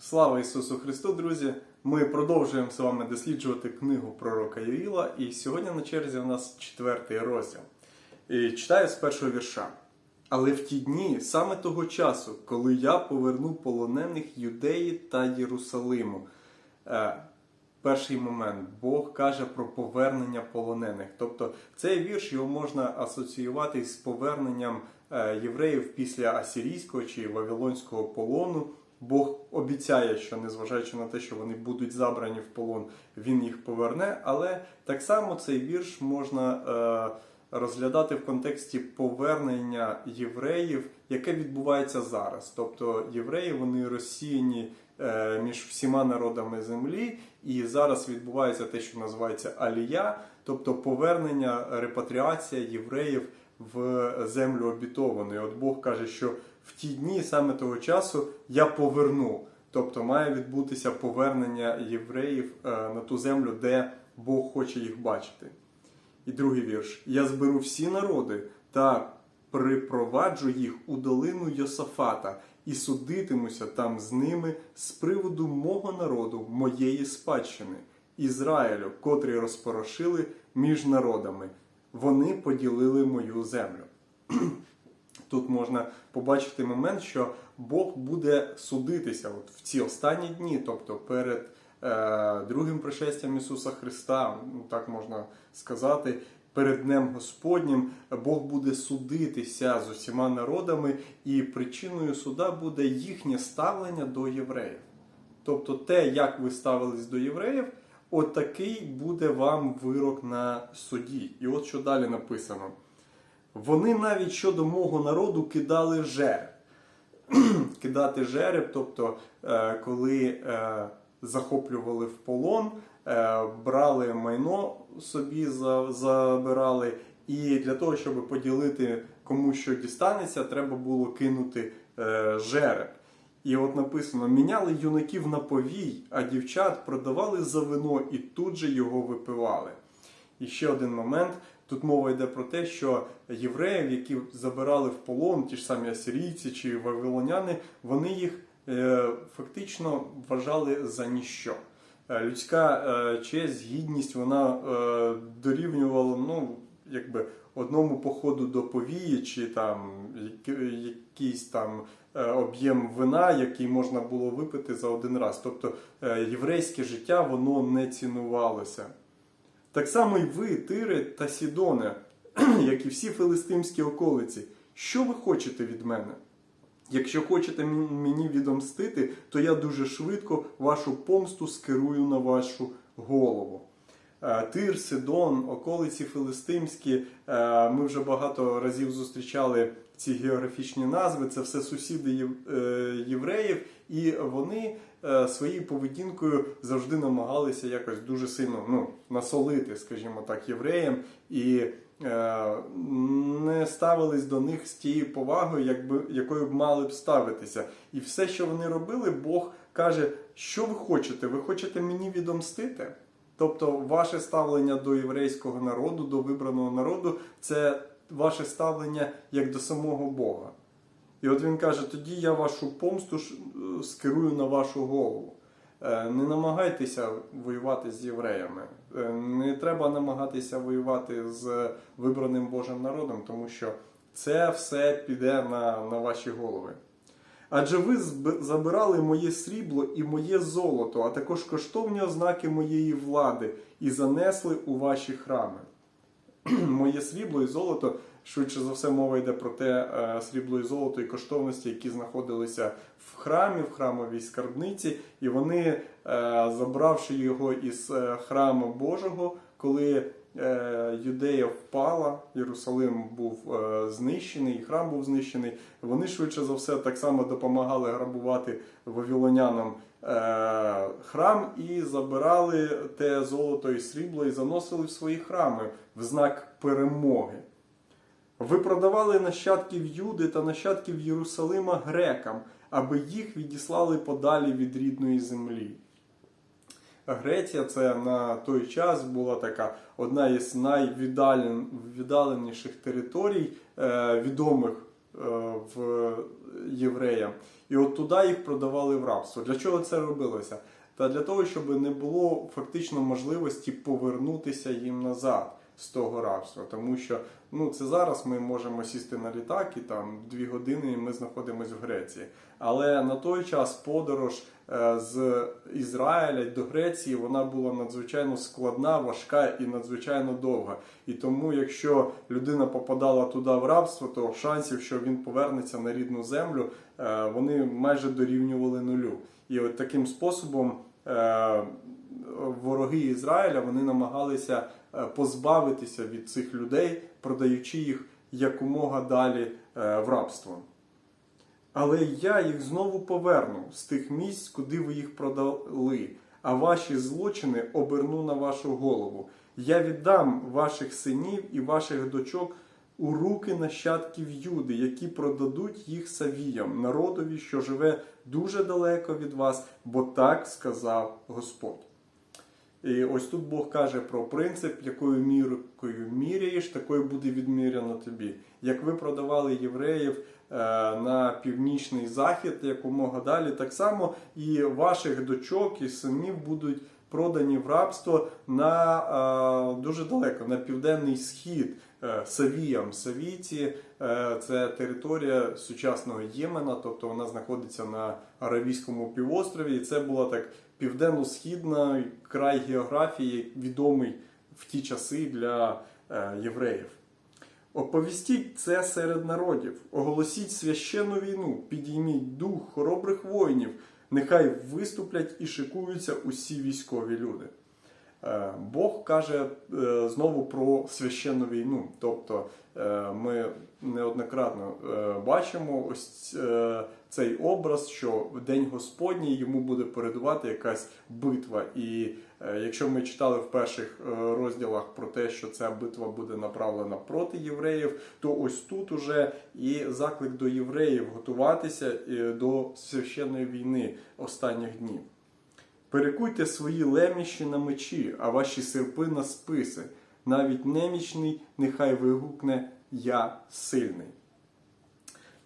Слава Ісусу Христу, друзі! Ми продовжуємо з вами досліджувати книгу пророка Юїла, і сьогодні на черзі у нас четвертий розділ. І читаю з першого вірша. Але в ті дні, саме того часу, коли я поверну полонених Юдеї та Єрусалиму. Е, Перший момент Бог каже про повернення полонених. Тобто цей вірш його можна асоціювати з поверненням е, євреїв після асирійського чи вавилонського полону. Бог обіцяє, що незважаючи на те, що вони будуть забрані в полон, він їх поверне. Але так само цей вірш можна е, розглядати в контексті повернення євреїв, яке відбувається зараз. Тобто євреї вони розсіяні е, між всіма народами землі, і зараз відбувається те, що називається алія, тобто повернення, репатріація євреїв в землю обітовану. І От Бог каже, що в ті дні саме того часу я поверну. Тобто має відбутися повернення євреїв е, на ту землю, де Бог хоче їх бачити. І другий вірш: Я зберу всі народи та припроваджу їх у долину Йосафата і судитимуся там з ними з приводу мого народу, моєї спадщини, Ізраїлю, котрі розпорошили між народами. Вони поділили мою землю. Тут можна побачити момент, що Бог буде судитися от в ці останні дні, тобто перед е, другим пришестям Ісуса Христа, ну так можна сказати, перед Днем Господнім Бог буде судитися з усіма народами, і причиною суда буде їхнє ставлення до євреїв. Тобто те, як ви ставились до євреїв, от такий буде вам вирок на суді. І от що далі написано. Вони навіть щодо мого народу кидали жереб. Кидати жереб, тобто, е, коли е, захоплювали в полон, е, брали майно собі, забирали, і для того, щоб поділити кому що дістанеться, треба було кинути жереб. І от написано: міняли юнаків на повій, а дівчат продавали за вино і тут же його випивали. І ще один момент. Тут мова йде про те, що євреїв, які забирали в полон, ті ж самі асирійці чи вавилоняни, вони їх е, фактично вважали за ніщо. Е, Людська е, честь, гідність, вона дорівнювала ну, якби одному походу до повії, чи там якийсь там об'єм вина, який можна було випити за один раз. Тобто єврейське життя воно не цінувалося. Так само й ви, Тири та Сідоне, як і всі филистимські околиці. Що ви хочете від мене? Якщо хочете мені відомстити, то я дуже швидко вашу помсту скерую на вашу голову. Е, Тир, Сидон, околиці филистимські. е, Ми вже багато разів зустрічали ці географічні назви. Це все сусіди е, євреїв, і вони своєю поведінкою завжди намагалися якось дуже сильно ну, насолити, скажімо так, євреям, і е, не ставились до них з тією повагою, якби, якою б мали б ставитися. І все, що вони робили, Бог каже, що ви хочете? Ви хочете мені відомстити? Тобто, ваше ставлення до єврейського народу, до вибраного народу, це ваше ставлення як до самого Бога. І от він каже: тоді я вашу помсту е, скерую на вашу голову. Е, Не намагайтеся воювати з євреями. Е, Не треба намагатися воювати з вибраним Божим народом, тому що це все піде на, на ваші голови. Адже ви забирали моє срібло і моє золото, а також коштовні ознаки моєї влади, і занесли у ваші храми. Моє срібло і золото, швидше за все, мова йде про те е, срібло і золото і коштовності, які знаходилися в храмі, в храмовій скарбниці, і вони, е, забравши його із е, храму Божого, коли Юдея впала, Єрусалим був знищений, і храм був знищений. Вони швидше за все так само допомагали грабувати вавилонянам е, храм і забирали те золото і срібло і заносили в свої храми в знак перемоги. Ви продавали нащадків Юди та нащадків Єрусалима грекам, аби їх відіслали подалі від рідної землі. Греція це на той час була така одна із найвіддаленіших територій, е, відомих е, в євреям. І от туди їх продавали в рабство. Для чого це робилося? Та для того, щоб не було фактично можливості повернутися їм назад з того рабства. Тому що ну, це зараз ми можемо сісти на літак і там дві години ми знаходимося в Греції. Але на той час подорож е, з Ізраїля до Греції вона була надзвичайно складна, важка і надзвичайно довга. І тому, якщо людина попадала туди в рабство, то шансів, що він повернеться на рідну землю, е, вони майже дорівнювали нулю. І от таким способом е, вороги Ізраїля вони намагалися позбавитися від цих людей, продаючи їх якомога далі е, в рабство. Але я їх знову поверну з тих місць, куди ви їх продали, а ваші злочини оберну на вашу голову. Я віддам ваших синів і ваших дочок у руки нащадків Юди, які продадуть їх савіям, народові, що живе дуже далеко від вас, бо так сказав Господь. І ось тут Бог каже про принцип, якою міркою міряєш, такою буде відміряно тобі. Як ви продавали євреїв е, на північний захід, якомога далі, так само і ваших дочок і синів будуть продані в рабство на е, дуже далеко, на південний схід е, Савіям. Савійці це територія сучасного Ємена, тобто вона знаходиться на Аравійському півострові, і це була так південно-східна край географії, відомий в ті часи для е, євреїв. Оповістіть це серед народів, оголосіть священну війну, підійміть дух хоробрих воїнів, нехай виступлять і шикуються усі військові люди. Е, Бог каже е, знову про священну війну. Тобто е, ми неоднократно бачимо ось цей образ, що в День Господній йому буде передувати якась битва. І якщо ми читали в перших розділах про те, що ця битва буде направлена проти євреїв, то ось тут уже і заклик до євреїв готуватися до священної війни останніх днів. Перекуйте свої леміші на мечі, а ваші серпи на списи. Навіть немічний нехай вигукне Я сильний.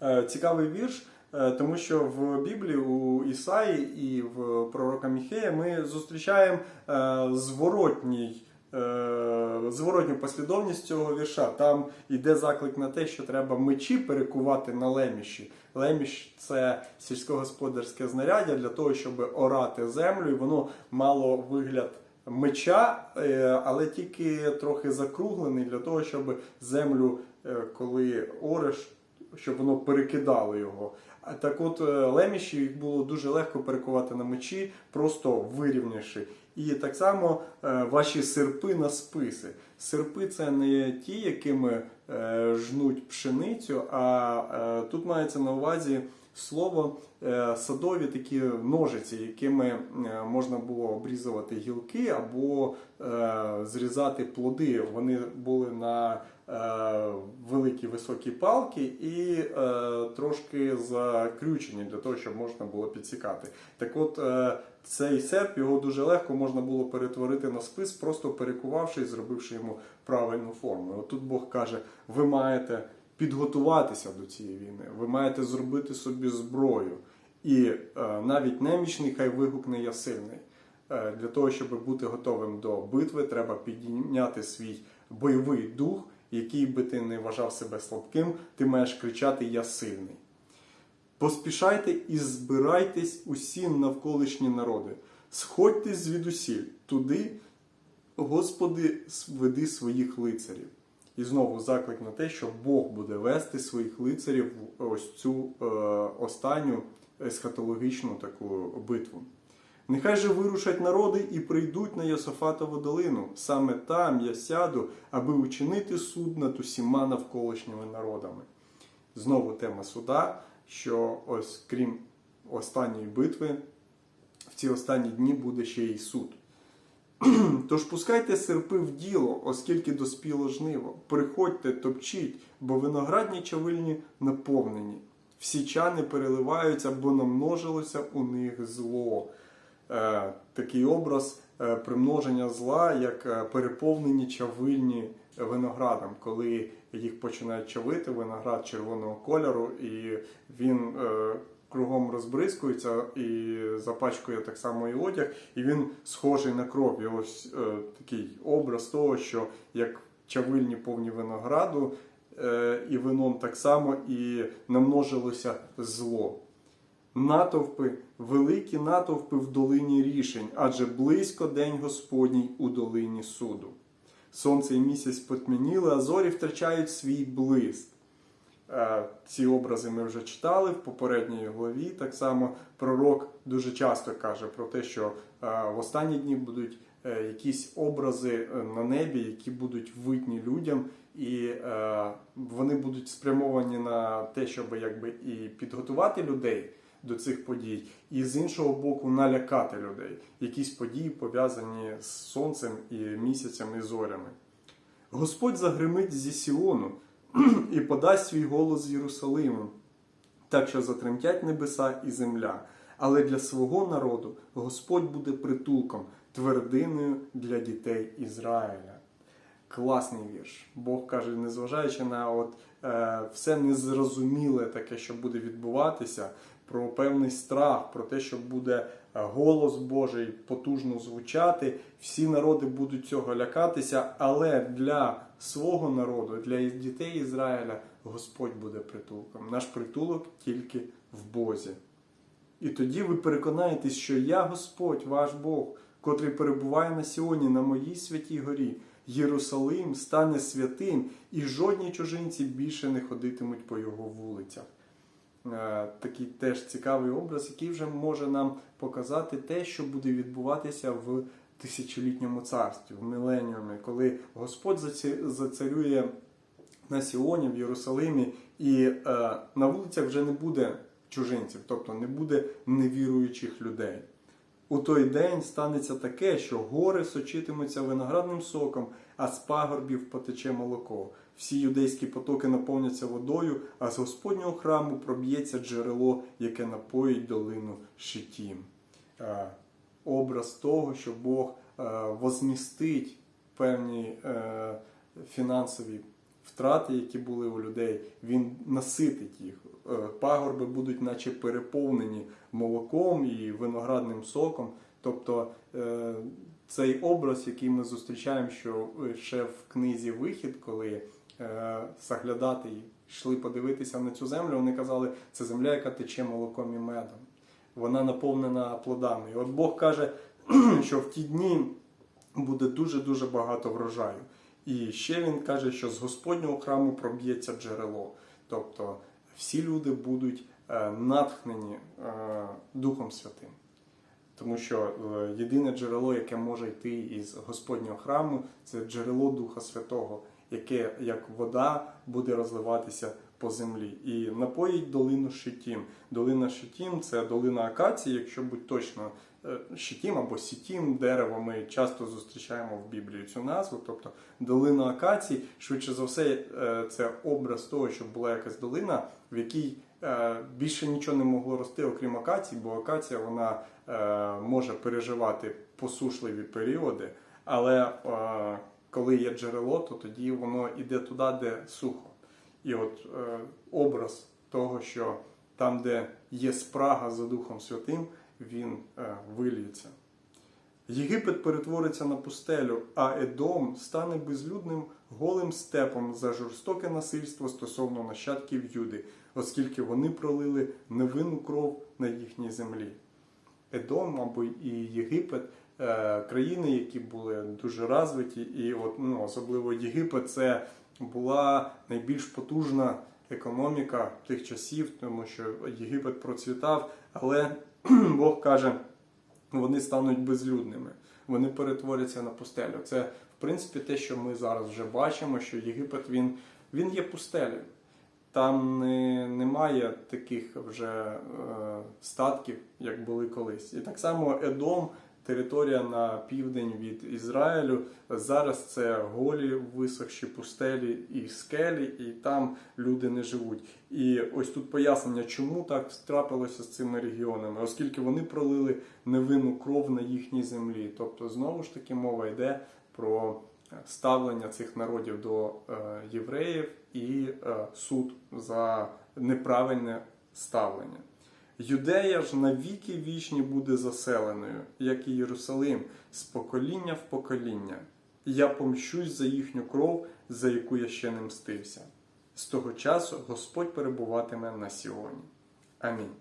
Е, Цікавий вірш, е, тому що в Біблії у Ісаї і в пророка Міхея ми зустрічаємо е, зворотній. Зворотню послідовність цього вірша. Там йде заклик на те, що треба мечі перекувати на леміші. Леміш це сільськогосподарське знаряддя для того, щоб орати землю, і воно мало вигляд меча, е, але тільки трохи закруглений для того, щоб землю, е, коли ореш, щоб воно перекидало його. Так от е, леміші їх було дуже легко перекувати на мечі, просто вирівнявши. І так само е, ваші серпи на списи. Серпи це не ті, якими е, жнуть пшеницю, а е, тут мається на увазі слово е, садові такі ножиці, якими е, можна було обрізувати гілки або е, зрізати плоди. Вони були на великі високі палки і трошки закрючені для того, щоб можна було підсікати. Так от цей серп його дуже легко можна було перетворити на спис, просто перекувавши і зробивши йому правильну форму. От тут Бог каже: ви маєте підготуватися до цієї війни, ви маєте зробити собі зброю. І е, навіть немічний хай вигукне я сильний. Е, для того, щоб бути готовим до битви, треба підняти свій бойовий дух, який би ти не вважав себе слабким, ти маєш кричати Я сильний. Поспішайте і збирайтесь усі навколишні народи. Сходьте звідусіль туди, Господи, веди своїх лицарів. І знову заклик на те, що Бог буде вести своїх лицарів в ось цю е, останню есхатологічну таку битву. Нехай же вирушать народи і прийдуть на Йосафатову долину. Саме там я сяду, аби учинити суд над усіма навколишніми народами. Знову тема суда, що ось крім останньої битви, в ці останні дні буде ще й суд. Тож пускайте серпи в діло, оскільки доспіло жниво. Приходьте, топчіть, бо виноградні чавильні наповнені. Всі чани переливаються, бо намножилося у них зло. Е, такий образ е, примноження зла, як е, переповнені чавильні виноградом, коли їх починають чавити, виноград червоного кольору, і він е, кругом розбризкується і запачкує так само і одяг, і він схожий на кров. І ось е, такий образ того, що як чавильні повні винограду, е, і вином так само і намножилося зло. Натовпи, великі натовпи в долині рішень, адже близько день Господній у долині суду. Сонце і місяць потьмяніли, а зорі втрачають свій блиск. Е, Ці образи ми вже читали в попередній главі. Так само пророк дуже часто каже про те, що е, в останні дні будуть е, якісь образи на небі, які будуть видні людям, і вони будуть спрямовані на те, щоб якби і підготувати людей до цих подій, і з іншого боку налякати людей. Якісь події пов'язані з сонцем і місяцем і зорями. Господь загримить зі Сіону і подасть свій голос з Єрусалиму, так що затремтять небеса і земля. Але для свого народу Господь буде притулком, твердиною для дітей Ізраїля. Класний вірш. Бог каже, незважаючи на от, е, все незрозуміле таке, що буде відбуватися, про певний страх, про те, що буде голос Божий потужно звучати, всі народи будуть цього лякатися, але для свого народу, для дітей Ізраїля, Господь буде притулком. Наш притулок тільки в Бозі. І тоді ви переконаєтесь, що я Господь, ваш Бог, котрий перебуває на Сіоні, на моїй святій горі. Єрусалим стане святим, і жодні чужинці більше не ходитимуть по його вулицях. Е, Такий теж цікавий образ, який вже може нам показати те, що буде відбуватися в тисячолітньому царстві, в міленіумі, коли Господь зацарює на Сіоні, в Єрусалимі, і е, на вулицях вже не буде чужинців, тобто не буде невіруючих людей. У той день станеться таке, що гори сочитимуться виноградним соком, а з пагорбів потече молоко. Всі юдейські потоки наповняться водою, а з Господнього храму проб'ється джерело, яке напоїть долину Шитім. Е, Образ того, що Бог е, возмістить певні е, фінансові втрати, які були у людей, він наситить їх. Пагорби будуть, наче переповнені молоком і виноградним соком. Тобто цей образ, який ми зустрічаємо, що ще в книзі Вихід, коли е, заглядати йшли подивитися на цю землю, вони казали, це земля, яка тече молоком і медом. Вона наповнена плодами. І от Бог каже, що в ті дні буде дуже-дуже багато врожаю. І ще він каже, що з Господнього храму проб'ється джерело. Тобто всі люди будуть е, натхнені е, Духом Святим. Тому що єдине джерело, яке може йти із Господнього храму, це джерело Духа Святого, яке як вода буде розливатися по землі. І напоїть долину Шитім. Долина Шитім це долина акації, якщо будь точно е, Шитім або Сітім, дерево ми часто зустрічаємо в Біблії цю назву. Тобто долина акації, швидше за все, е, це образ того, що була якась долина, в якій е, більше нічого не могло рости, окрім акації, бо акація вона е, може переживати посушливі періоди, але е, коли є джерело, то тоді воно йде туди, де сухо. І от е, образ того, що там, де є спрага за Духом Святим, він е, виліється. Єгипет перетвориться на пустелю, а Едом стане безлюдним голим степом за жорстоке насильство стосовно нащадків Юди, оскільки вони пролили невинну кров на їхній землі. Едом або і Єгипет країни, які були дуже розвиті, і от, ну, особливо Єгипет це була найбільш потужна економіка тих часів, тому що Єгипет процвітав, але Бог каже, вони стануть безлюдними, вони перетворяться на пустелю. Це, в принципі, те, що ми зараз вже бачимо, що Єгипет він, він є пустелею. Там не, немає таких вже е, статків, як були колись. І так само Едом, територія на південь від Ізраїлю. Зараз це голі висохші пустелі і скелі, і там люди не живуть. І ось тут пояснення, чому так трапилося з цими регіонами, оскільки вони пролили невинну кров на їхній землі. Тобто, знову ж таки, мова йде про ставлення цих народів до е, євреїв і е, суд за неправильне ставлення. Юдея ж на віки вічні буде заселеною, як і Єрусалим, з покоління в покоління. Я помщусь за їхню кров, за яку я ще не мстився. З того часу Господь перебуватиме на Сіоні. Амінь.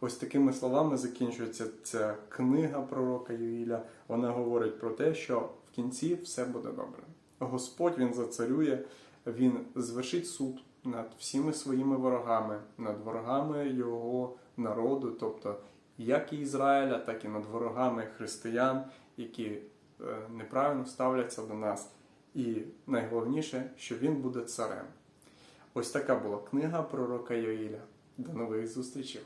Ось такими словами закінчується ця книга пророка Юїля. Вона говорить про те, що в кінці все буде добре. Господь він зацарює, він звершить суд над всіми своїми ворогами, над ворогами його народу, тобто як і Ізраїля, так і над ворогами християн, які е, неправильно ставляться до нас. І найголовніше, що він буде царем. Ось така була книга пророка Йоїля. До нових зустрічей!